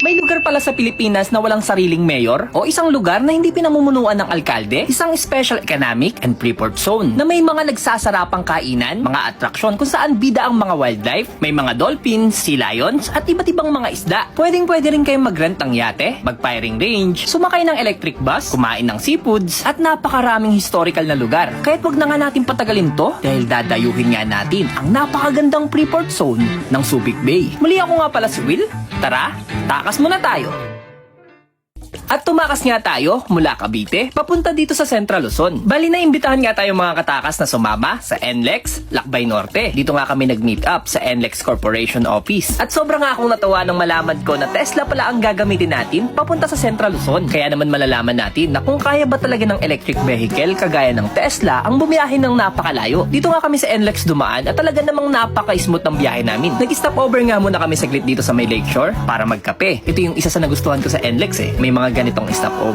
May lugar pala sa Pilipinas na walang sariling mayor o isang lugar na hindi pinamumunuan ng alkalde, isang special economic and freeport zone na may mga nagsasarapang kainan, mga atraksyon kung saan bida ang mga wildlife, may mga dolphins, sea lions at iba't ibang mga isda. Pwedeng pwede rin kayong mag-rent ng yate, mag-firing range, sumakay ng electric bus, kumain ng seafoods at napakaraming historical na lugar. Kaya't wag na nga natin patagalin to dahil dadayuhin nga natin ang napakagandang freeport zone ng Subic Bay. Muli ako nga pala si Will. Tara, takas muna tayo. At tumakas nga tayo mula Cavite papunta dito sa Central Luzon. Bali na imbitahan nga tayo mga katakas na sumama sa NLEX, Lakbay Norte. Dito nga kami nag-meet up sa NLEX Corporation Office. At sobrang nga akong natawa nang malaman ko na Tesla pala ang gagamitin natin papunta sa Central Luzon. Kaya naman malalaman natin na kung kaya ba talaga ng electric vehicle kagaya ng Tesla ang bumiyahe ng napakalayo. Dito nga kami sa NLEX dumaan at talaga namang napaka-smooth ng biyahe namin. Nag-stop over nga muna kami saglit dito sa may lakeshore para magkape. Ito yung isa sa nagustuhan ko sa NLEX eh. May mga ganitong stopover